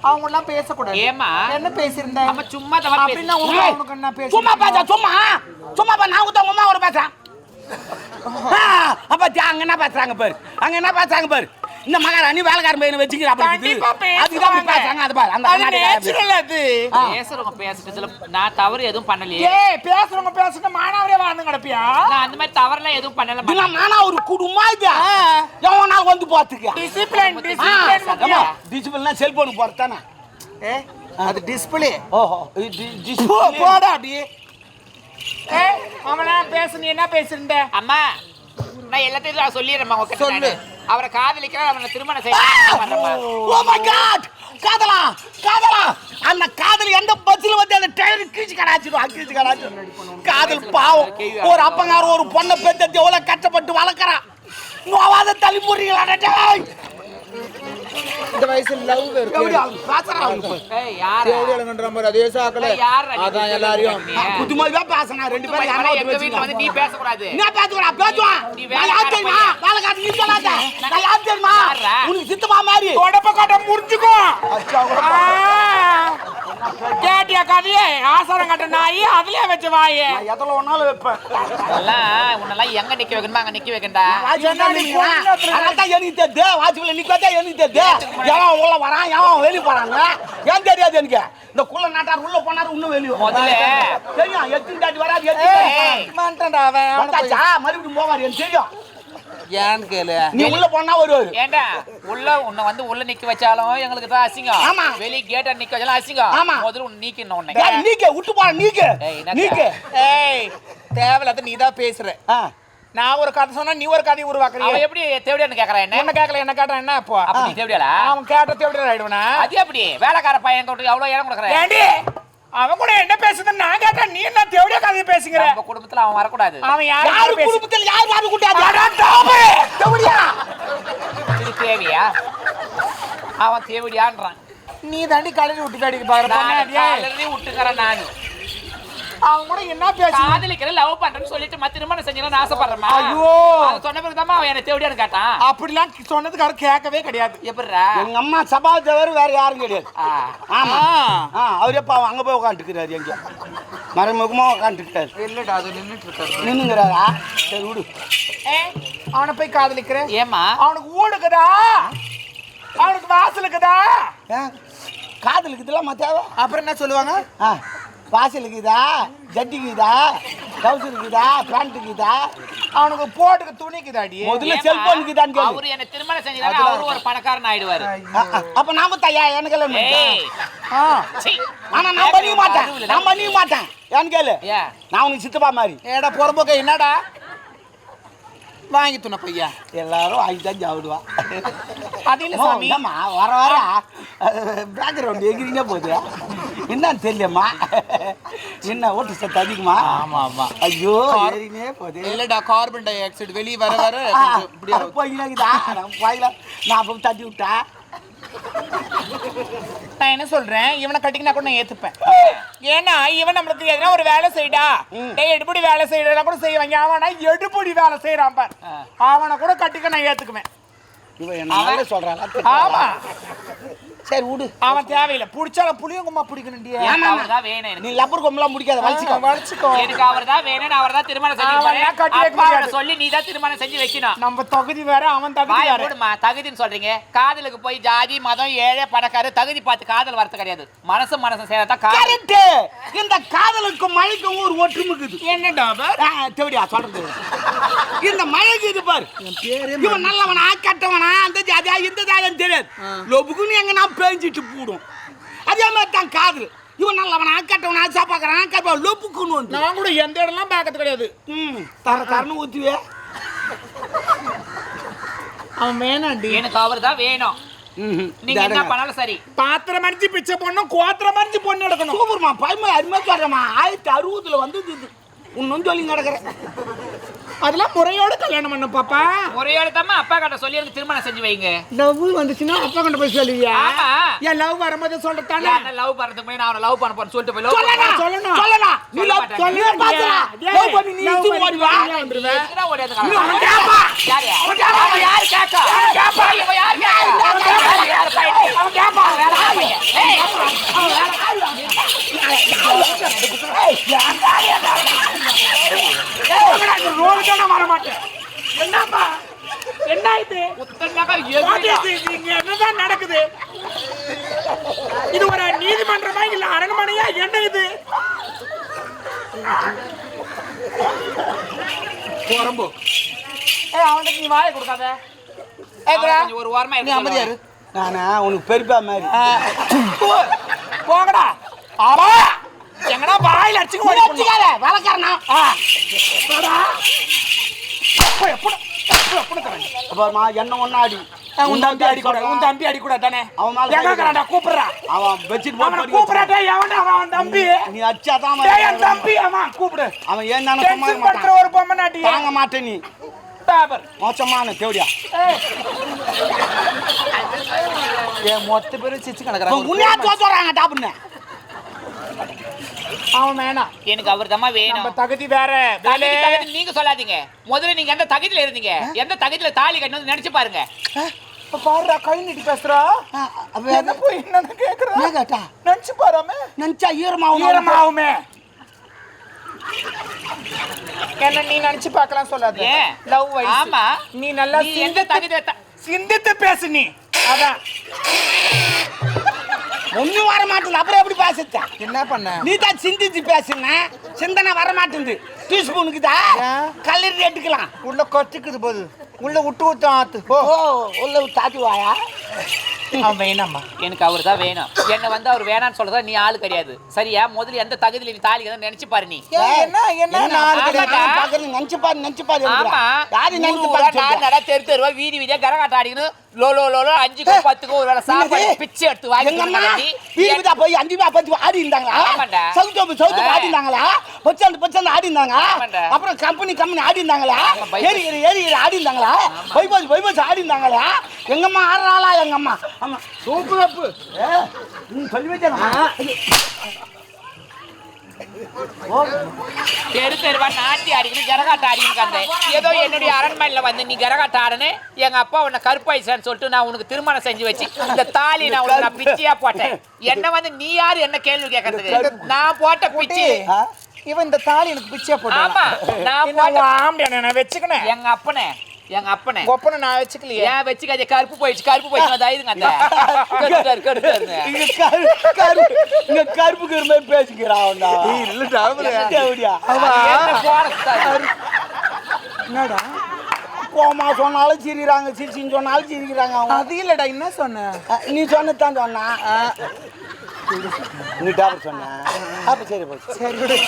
அவங்க எல்லாம் பேசக்கூடாது. ஏம்மா? என்ன பேசியிருந்த? நம்ம சும்மா பேசி- அப்படின்னா அவனுக்கு என்ன பேசி சும்மா பேச சும்மா. சும்மா பா நான் உங்க அம்மா ஒரு பேசுறேன். அப்ப அங்க என்ன பேசுறாங்க பாரு? அங்க என்ன பேசுறாங்க பாரு? இந்த மகாராணி வேலைக்காரன் பையனை வச்சுக்கிறா அப்படி. அதுதான் அப்படி பேசுறாங்க. அது பாரு அந்த. நேச்சுரல் அது. பேசுறவங்க பேசுறதுல நான் தவறு எதுவும் பண்ணலையே. ஏய் பேசுறவங்க பேசுறது மானாவரே வாழ்ந்து கிடப்பியா? நான் அந்த மாதிரி தவறுலாம் எதுவும் பண்ணல இதெல்லாம் நானா ஒரு குடும்பம் இது? எவன் நாள் வந்து பாத்துக்க டிசிப்ளின் டிசிப்ளின் முக்கியம். டிசிபிள்னா செல்போனுக்கு போறதானே ஏ அது டிஸ்பிளே ஓஹோ போ போடா அப்படியே ஏய் அவனா பேசு நீ என்ன பேசுறீங்க? அம்மா நான் எல்லாத்தையும் நான் சொல்லிடுறேன் சொல்லு. அவரை காதலிக்கிறார் அவனை திருமணம் செய்ய ஓ மை காட் காதலா காதலா! அந்த காதல் எந்த பஸ்ல வந்து அந்த டயர் கீச்சு கடாச்சிடும் கீச்சு கடாச்சிடும் காதல் பாவம். ஒரு அப்பங்கார ஒரு பொண்ணை பெத்தது எவ்வளவு கஷ்டப்பட்டு வளர்க்கறான் நோவாத தள்ளி போடுறீங்களா இந்த வயசுல லவ் எப்படி இருக்கு அவன் பேசுறான். அவனுக்கு ஏய் யாரா தேவடியாளங்கன்ற மாதிரி அதே சாக்கல அதான் எல்லாரையும். நீ? புதுமையா பேசினா ரெண்டு பேரும் யாரோ எங்க வீட்டுல வந்து நீ பேசக்கூடாது. என்ன பேசுறா? பேசுவான் நீ நான் யார் தெரியுமா? வேலை காட்டு நீ சொல்லாத. நான் யார் தெரியுமா? உனக்கு சித்தமா மாதிரி. தொடப்ப கட்ட முறிஞ்சுக்கோ கேட்டியா கதையே ஆசாரம் கட்ட நாயி அதுலயே வச்ச வாயே. எதில் ஒன்னாலும் வைப்பேன். எல்லாம் உன்னெல்லாம் எங்க நிக்க வைக்கணுமா அங்க நிக்க வைக்கண்டா? அதான் எனக்கு தெரியுது வாட்சிப்பில் நிக்கதே எனக்கு தெரியுது எவன் உள்ள வரான்? எவன் வெளிய போறாங்க ஏன்? தெரியாது எனக்கு. இந்த குள்ள நாட்டார் உள்ள போனாரு இன்னும் வெளிய முதல்ல. தெரியும் எத்தனை தாட்டி வராது எத்தனை மாட்டான்டா அவன். மறுபடியும் போவாரு எனக்கு தெரியும். ஏன்னு கேளு. நீ உள்ள போனா வருவாரு. ஏண்டா? உள்ள உன்னை வந்து உள்ள நிக்க வச்சாலும் எங்களுக்கு தான் அசிங்கம். ஆமா. வெளிய கேட்ட நிக்க வச்சாலும் அசிங்கம். ஆமா. முதல்ல உன்னை நீக்கணும் உன்னை. ஏய், நீக்க. விட்டு போற நீக்க? நீக்க. ஏய் தேவையில்லாத நீ தான் பேசுற. நான் ஒரு கதை சொன்னா நீ ஒரு கதையை அவன் உருவாக்குறிய எப்படி தேவடியான்னு கேக்குறான் என்ன? என்ன கேட்கல என்ன கேட்டா என்ன அப்போ அப்ப நீ தேவடியாளா அவன் கேட்ட தேவடியா ஆயிடுவனா? அது எப்படி? வேலைக்கார பையன் கொண்டு எவ்வளவு இடம் கொடுக்குறேன் ஏண்டி? அவன் கூட என்ன பேசுதுன்னு நான் கேட்டா நீ என்ன தேவடியா கதையை பேசுங்கிற நம்ம குடும்பத்துல அவன் வரக்கூடாது. அவன் யாரு யாரு குடும்பத்தில் யார் யாரு கூட்டாது! தேவடியா? இது தேவையா? அவன் தேவடியான்றான். நீ தாண்டி கலரி விட்டு கடிக்க பாக்குற விட்டுக்கிறேன் நானு. அவன் கூட என்ன பேசு காதலிக்கிற லவ் பண்றேன்னு சொல்லிட்டு மத்த திருமணம் செஞ்சீங்கன்னு ஆசைப்படுறமா ஐயோ. அது சொன்ன பிறகுதான் அவன் என்ன தேவடியான்னு கேட்டான். அப்படிலாம் சொன்னதுக்கார கேட்கவே கிடையாது. எப்படிடா? எங்க அம்மா சபா தவிர வேற யாரும் கிடையாது. ஆ. ஆமா. ஆ. அவரே பாவம் அங்க போய் உட்காந்துக்கிறாரு எங்க? மறைமுகமா உட்காந்துருக்காரு இல்லடா அது இருக்காரு நின்னுங்கிறாரா? சரி விடு. அவனை போய் காதலிக்கிற? ஏமா அவனுக்கு ஊடுக்குதா? அவனுக்கு வாசல் இருக்குதா ஏன்? காதலுக்கு இதெல்லாம் தேவை. அப்புறம் என்ன சொல்லுவாங்க? ஆ வாசலுக்குதா ஜட்டிக்குதா டவுசருக்குதா பேண்ட்டுக்குதா அவனுக்கு போட்டுக்கு துணிக்குதாடி முதல்ல செல்போனுக்கு தான் கேளு. அவரு என்ன திருமணம் செஞ்சாங்க அவரும் ஒரு பணக்காரன் ஆயிடுவாரு. அப்ப நாம தாயா? எனக்கு எல்லாம். ஆனா நான் பண்ணிக்க மாட்டேன். நான் பண்ணிக்க மாட்டேன். ஏன்னு கேளு. ஏன் நான் உனக்கு சித்தப்பா மாதிரி. ஏடா புறம்போக்க என்னடா? வாங்கி துண பையா. எல்லாரும் வாங்கி தான் சாப்பிடுவா. அது இல்ல சாமி. என்னம்மா வர வர. பேக்ரவுண்ட் எங்கிரிங்க போகுது. என்னன்னு தெரியலம்மா. என்ன ஓட்டு சத்து அதிகமா? ஆமா ஆமா. ஐயோ ஏறினே போகுது. இல்லடா கார்பன் டை ஆக்சைடு வெளிய வர வர இப்படியே போய்க்குதா நான் போய்க்கல நான் அப்போ தட்டி விட்டேன் நான் என்ன சொல்றேன்? இவனை கட்டிக்கினா கூட நான் ஏத்துப்பேன். ஏன்னா இவன் நம்மளுக்கு எதனா ஒரு வேலை செய்டா. டேய் எடுபடி வேலை செய்யறதா கூட செய்வாங்க அவனா எடுபடி வேலை செய்யறான் பார். அவனை கூட கட்டிக்க நான் ஏத்துக்குவேன். இவன் என்ன நல்லா சொல்றான் ஆமா. சரி விடு. அவன் தேவையில்லை. புடிச்சாலும் புளியங்குமா எனக்கு. நீ லப்பர் கொம்பெல்லாம் முடிக்காத வலிச்சுக்கோ. வலிச்சுக்கோ. எனக்கு அவர்தான் வேணும் அவர் தான் திருமணம் செஞ்சு அவரை. சொல்லி நீ தான் திருமணம் செஞ்சு வைக்கணும். நம்ம தகுதி வேற அவன் தகுதி வேற. தகுதின்னு சொல்றீங்க. காதலுக்கு போய் ஜாதி மதம் ஏழை பணக்காரு தகுதி பார்த்து காதல் வரது கிடையாது. மனசு மனசு சேரத்தான் கரெக்ட் இந்த காதலுக்கும் மழைக்கும் ஒரு ஒற்றுமைக்குது. என்னடா அவர் தேவடியா சொல்றது. இந்த மழைக்கு இது பாரு. இவன் நல்லவனா கெட்டவனா அந்த ஜாதியா இந்த ஜாதியான்னு தெரியாது. லொபுக்குன்னு எங்க நான் பேஞ்சிட்டு போடும். அதே மாதிரி தான் காதல். இவன் நல்லவனா கெட்டவனா சாப்பாக்குறான் கற்பா லொபுக்குன்னு வந்து. நான் கூட எந்த இடம்லாம் பார்க்கறது கிடையாது. ம் தர தரன்னு ஊத்துவே அவன் வேணாண்டி. எனக்கு அவர் தான் வேணும். நீங்க என்ன பண்ணாலும் சரி. பாத்திரம் மடிச்சு பிச்சை பொண்ணும் கோத்திரம் மடிச்சு பொண்ணு எடுக்கணும். சூப்பர்மா பயமா அருமையா சொல்றேம்மா ஆயிரத்தி அறுபதுல வந்து இன்னும் சொல்லி கிடக்குறேன். அதெல்லாம் முறையோட கல்யாணம் பண்ண பாப்பா. முறையோட தாமா அப்பா கிட்ட சொல்லி எனக்கு திருமணம் செஞ்சு வைங்க. லவ் வந்துச்சுன்னா அப்பா கிட்ட போய் சொல்லுவியா? என் லவ் வரும்போது சொல்றதானே நான் லவ் பண்றதுக்கு முன்னாடி நான் அவன லவ் பண்ண போறேன் சொல்லிட்டு போய் லவ் சொல்லலாம் சொல்லலாம் நீ லவ் சொல்லவே பாத்தடா லவ் பண்ணி நீ இருந்து ஓடி வா வந்துருவேன் அவன் கேப்பா? யார்? அவன் கேப்பா. யார் கேக்கா கேப்பா. இவன் யார் கேக்கா யார் பையன்? அவன் கேப்பா. வேற ஆள் ஏய். அவன் வேற ஆள் ஏய் யார் யார்? மாட்டேன் வர மாட்டேன் என்னப்பா? என்ன இது என்னதான் ஒரு நீதிமன்றமா இல்ல அவனுக்கு நீ வாயை கொடுக்காத. ஒரு வாரமா நீ அமைதியாரு நானா உனக்கு பெருப்பா மாதிரி. போகடா ஆமா. வச்சுக்காத வேலைக்காரனா. அப்புறமா என்ன உன் தம்பி அடிக்கூடாது உன் தம்பி அடிக்கூடாது தானே? அவன் மேல எங்க கை இருக்கிறான்டா கூப்பிடுறா. அவன் வச்சுட்டு அவனை போய் கூப்பிடுறா. டேய் எவன்டா அவன்? அவன் தம்பி. நீ அச்சாதான் டேய் என் தம்பி. அவன் கூப்பிடு. அவன் ஏன் தானே சும்மா பண்ற ஒரு பொம்மை நாட்டி. தாங்க மாட்டே நீ. மோசமான தேவடியா. ஏன் மொத்த பேரும் சிச்சு உன்னையா தோத்துறாங்க டாப்புன்னு அவன் வேணாம். எனக்கு அவர் தான் நம்ம வேணும் தகுதி வேற நீங்க சொல்லாதீங்க. முதல்ல நீங்க எந்த தகுதியில இருந்தீங்க? எந்த தகுதியில தாலி கட்டணும் நினைச்சு பாருங்க. இப்ப பாருடா கை நீட்டி பேசுறா. என்ன போய் என்னன்னு கேக்குறா? என்ன கேட்டா? நினைச்சு பாராம. நினைச்சா ஈரமாவும் ஈரமாவுமே என்ன நீ நினைச்சு பார்க்கலாம் சொல்லாத? லவ் ஆமா. நீ நல்லா எந்த சிந்தித்து தகுதியில சிந்தித்து பேசு நீ. அதான். ஒண்ணும் வர மாட்டேங்குது அப்புறம் எப்படி பேசுச்சா என்ன பண்ண? நீ தான் சிந்திச்சு பேசுன. சிந்தனை வர மாட்டேங்குது டீஸ்பூனுக்குதா ஏன்? கல்லறி எடுக்கலாம். உள்ள கொச்சுக்குது போது. உள்ள விட்டு விட்டு ஆத்து. ஓ உள்ள தாத்தி வாயா? அவன் வேணாம்மா. எனக்கு அவர் தான் வேணும். என்ன வந்து அவர் வேணாம்னு சொல்றதா நீ ஆளு கிடையாது. சரியா? முதல்ல எந்த தகுதியில நீ தாலி நினைச்சு பாரு நீ. என்ன என்ன. கிடையாது. பாக்குறது நினைச்சு பாரு நினைச்சு பாரு ஆமா. யாரு நினைச்சு பாரு? நடை தெரு தெருவா வீதி வீதியா கரகாட்டம் ஆடிக்கணும். லோ லோ லோ லோ அஞ்சுக்கும் பத்துக்கும் ஒரு வேளை சாப்பாடு? பிச்சை எடுத்து வாங்கி. வீடு போய் அஞ்சு ரூபா பத்து ஆடி இருந்தாங்களா. சவுத்து சவுத்து. ஆடி இருந்தாங்களா பச்சாண்டு பச்சாண்டு ஆடி இருந்தாங்க. அப்புறம் கம்பெனி கம்பெனி ஆடி இருந்தாங்களா. ஏறி ஏறி ஏறி ஏறி ஆடி இருந்தாங்களா பைபாஸ் பைபாஸ் ஆடி இருந்தாங்களா எங்கம்மா ஆடுறாளா எங்கம்மா ஆமா சூப்பு தப்பு நீ சொல்லி வச்சா தெரு தெருவா நாட்டி ஆடிக்கணும் கரகாட்டம் ஆடிக்கணும் அந்த ஏதோ என்னுடைய அரண்மனையில வந்து நீ கரகாட்டம் ஆடுன்னு எங்க அப்பா உன்னை கருப்பாயிசான்னு சொல்லிட்டு நான் உனக்கு திருமணம் செஞ்சு வச்சு இந்த தாலி நான் உனக்கு நான் பிச்சையா போட்டேன். என்ன வந்து நீ யாரு என்ன கேள்வி கேட்கறதுக்கு நான் போட்ட பிச்சை. இவன் இந்த தாலி எனக்கு பிச்சை ஆமா போட்டான் நான் என்ன போட்ட ஆம்படியா நான் எங்க அப்பனே எங்க அப்பனே. ஒப்பனை நான் வச்சுக்கலையே. ஏன் வச்சுக்காதே? கருப்பு போயிடுச்சு கருப்பு போயிடுச்சு. அந்த இதுங்க அந்த கருத்தாரு கருத்தாருங்க இங்க கரு கருப்பு இங்க கருப்பு கருமே பேசிக்கிறான்டா இல்லடா தேவடியா என்னடா கோமா சொன்னாலும் சிரிக்கிறாங்க சிரிச்சின்னு சொன்னாலும் சிரிக்கிறாங்க அவங்க. அது இல்லடா என்ன சொன்ன? நீ சொன்னதான் சொன்னா நீ டாக்டர் சொன்ன. அப்ப சரி போச்சு சரி.